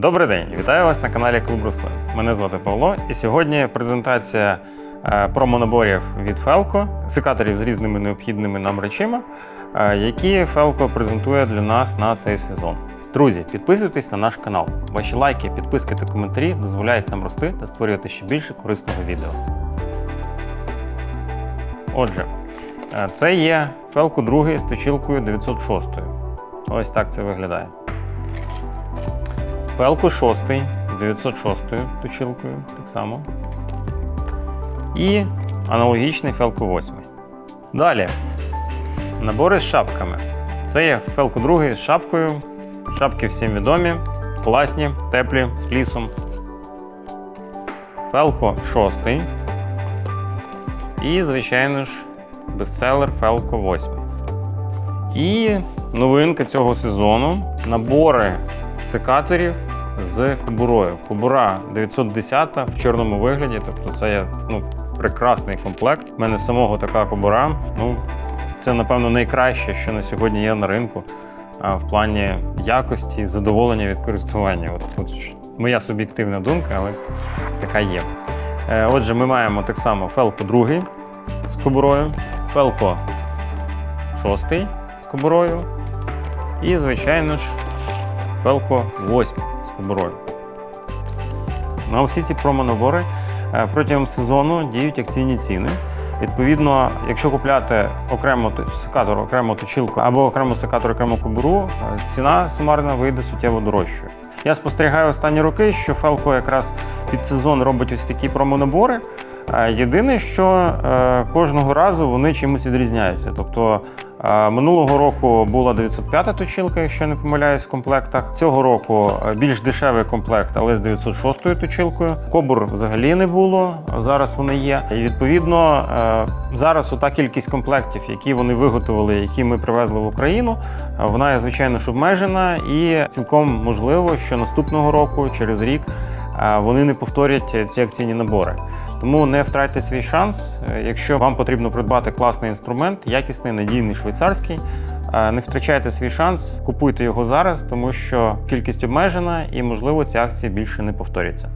Добрий день, вітаю вас на каналі Клуб Руслин. Мене звати Павло, і сьогодні презентація е, промонаборів від Felco, секаторів з різними необхідними нам речима, е, які Felco презентує для нас на цей сезон. Друзі, підписуйтесь на наш канал. Ваші лайки, підписки та коментарі дозволяють нам рости та створювати ще більше корисного відео. Отже, е, це є Felco 2 з точилкою 906. Ось так це виглядає. Фелко 6 з 906 точилкою, так само. І аналогічний Фелко 8. Далі. Набори з шапками. Це є Фелко 2 з шапкою. Шапки всім відомі, класні, теплі, з флісом. Фелко 6. І, звичайно ж, бестселер Фелко 8. І новинка цього сезону набори секаторів з кобурою. Кобура 910 в чорному вигляді, тобто це є ну, прекрасний комплект. У мене самого така кобура. Ну, це, напевно, найкраще, що на сьогодні є на ринку в плані якості задоволення від користування. От, от моя суб'єктивна думка, але така є. Е, Отже, ми маємо так само Фелко 2 з кобурою, Фелко 6 з кобурою. І, звичайно ж, Фелко 8 з кобурою. На усі ці промонабори е, протягом сезону діють акційні ціни. Відповідно, якщо купляти окремо секатор, окремо точилку або окремо секатор, окремо кобуру, е, ціна сумарна вийде суттєво дорожчою. Я спостерігаю останні роки, що Фелко якраз під сезон робить ось такі промонабори. Єдине, що е, кожного разу вони чимось відрізняються. Тобто е, минулого року була 905 точилка, якщо я не помиляюсь, в комплектах. Цього року е, більш дешевий комплект, але з 906 точилкою. Кобур взагалі не було. Зараз вони є. І відповідно зараз ота кількість комплектів, які вони виготовили, які ми привезли в Україну, вона є звичайно ж обмежена, і цілком можливо, що наступного року, через рік, вони не повторять ці акційні набори. Тому не втратьте свій шанс. Якщо вам потрібно придбати класний інструмент, якісний, надійний швейцарський, не втрачайте свій шанс, купуйте його зараз, тому що кількість обмежена і, можливо, ці акції більше не повторяться.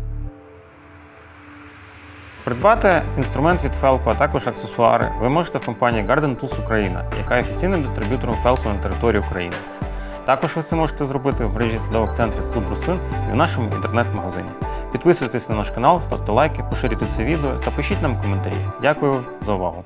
Придбати інструмент від Felco, а також аксесуари ви можете в компанії Garden Tools Україна, яка є офіційним дистриб'ютором Felco на території України. Також ви це можете зробити в мережі садових центрів Клуб рослин і в нашому інтернет-магазині. Підписуйтесь на наш канал, ставте лайки, поширюйте це відео та пишіть нам коментарі. Дякую за увагу!